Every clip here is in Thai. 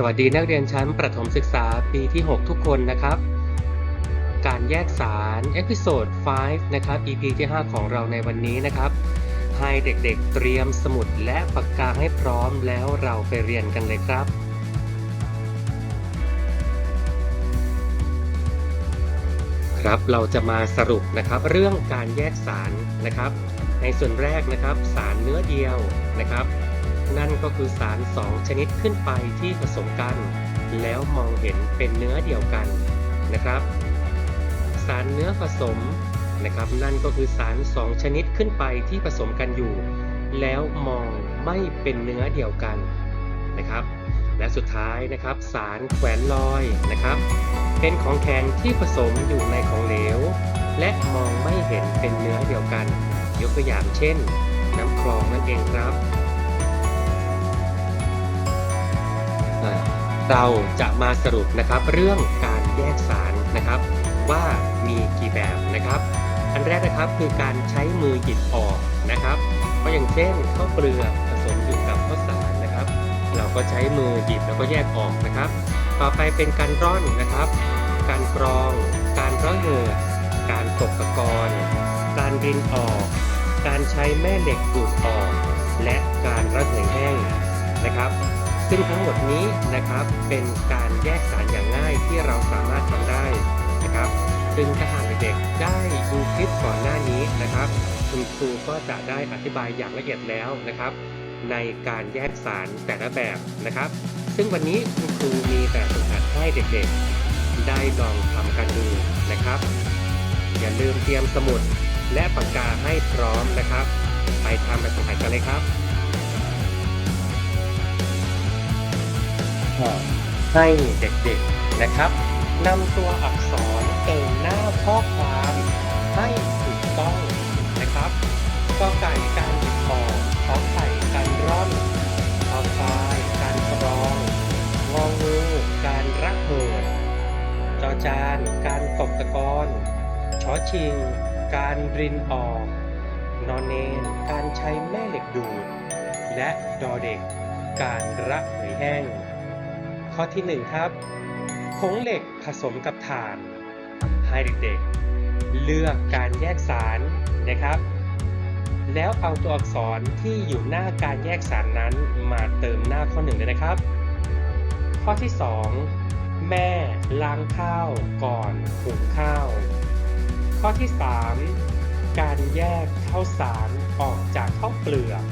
สวัสดีนักเรียนชั้นประถมศึกษาปีที่ 6 ทุกคนนะครับ การแยกสารเอพิโซด 5 นะครับ EP ที่ 5 ของเราในวันนี้นะครับ ให้เด็กๆเตรียมสมุดและปากกาให้พร้อมแล้วเราไปเรียนกันเลยครับครับเราจะมาสรุปนะครับเรื่องการแยกสารนะครับ ในส่วนแรกนะครับสารเนื้อเดียวนะครับ นั่นก็คือสาร2ชนิดขึ้นไปที่ผสมกัน แล้วมองเห็นเป็นเนื้อเดียวกันนะครับ สารเนื้อผสมนะครับนั่นก็คือสาร2ชนิดขึ้นไปที่ผสมกันอยู่ แล้วมองไม่เป็นเนื้อเดียวกันนะครับ และสุดท้ายนะครับ สารแขวนลอยนะครับ เป็นของแข็งที่ผสมอยู่ในของเหลว และมองไม่เห็นเป็นเนื้อเดียวกัน ยกตัวอย่างเช่น น้ำคลองนั่นเองครับ เราจะมาสรุปนะครับเรื่องการแยกสารนะครับ ว่ามีกี่แบบนะครับ อันแรกนะครับคือการใช้มือหยิบออกนะครับก็อย่างเช่นข้าวเปลือกผสมอยู่กับข้าวสารนะครับ เราก็ใช้มือหยิบแล้วก็แยกออกนะครับ ต่อไปเป็นการร่อนนะครับ การกรอง การระเหิดการตกตะกอนการรินออก การใช้แม่เหล็กดูดออก และการระเหยแห้งนะครับ ซึ่งทั้งหมดนี้นะครับเป็นการแยกสารอย่างง่ายที่เราสามารถทำได้นะครับซึ่งถ้าหากเด็กๆได้ดูคลิปก่อนหน้านี้นะครับคุณครูก็จะได้อธิบายอย่างละเอียดแล้วนะครับ ในการแยกสารแต่ละแบบนะครับ ซึ่งวันนี้คุณครูมีแบบฝึกหัดให้เด็กๆ ได้ลองทำกันดูนะครับ อย่าลืมเตรียมสมุดและปากกาให้พร้อมนะครับ ไปทำแบบฝึกหัดกันเลยครับ ให้เด็กๆนะครับนำตัวอักษรเติมหน้าข้อความให้ถูกต้องนะครับกอไก่การหยิบออกขอไข่การร่อนขอควายการกรองงองูการระเหิดจอจานการตกตะกอนชอชิง การรินออกนอนเนนการใช้แม่เหล็กดูด และดอเด็ก การระเหยแห้ง ข้อที่ 1 ครับผงเหล็กผสมกับถ่าน ให้เด็กๆ เลือกการแยกสารนะครับ แล้วเอาตัวอักษรที่อยู่หน้าการแยกสารนั้นมาเติมหน้าข้อหนึ่งเลยนะครับ ข้อที่ 2 แม่ล้างข้าวก่อนหุงข้าว ข้อที่ 3 การแยกข้าวสารออกจากข้าวเปลือก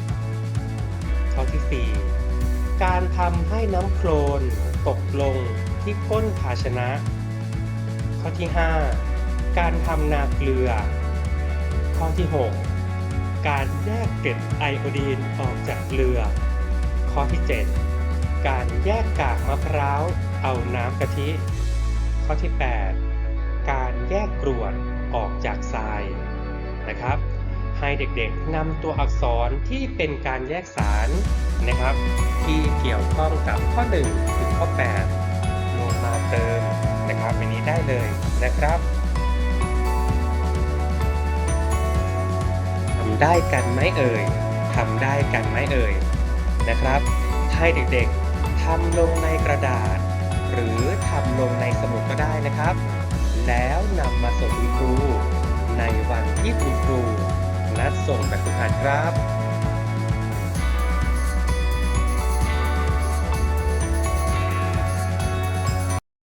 ข้อที่ 4 การทำให้น้ำโคลน ตกลงที่ก้นภาชนะ ข้อที่ 5 การทำนาเกลือ ข้อที่ 6 การแยกเกล็ดไอโอดีนออกจากเกลือ ข้อที่ 7 การแยกกากมะพร้าวเอาน้ำกะทิ ข้อที่ 8 การแยกกรวดออกจากทรายนะครับให้เด็กๆนำตัวอักษรที่เป็นการแยกสารนะครับ ที่เกี่ยวข้องกับข้อ1ถึง ข้อ 8 ลงมาเติมนะครับอันนี้ได้เลยนะครับทำได้กันไหมเอ่ยทำได้กันไหมเอ่ยนะครับ ให้เด็กๆทำลงในกระดาษ หรือทำลงในสมุดก็ได้นะครับ แล้วนำมาส่งคุณครูในวันที่คุณครูนัดส่งแบบฝึกหัดครับ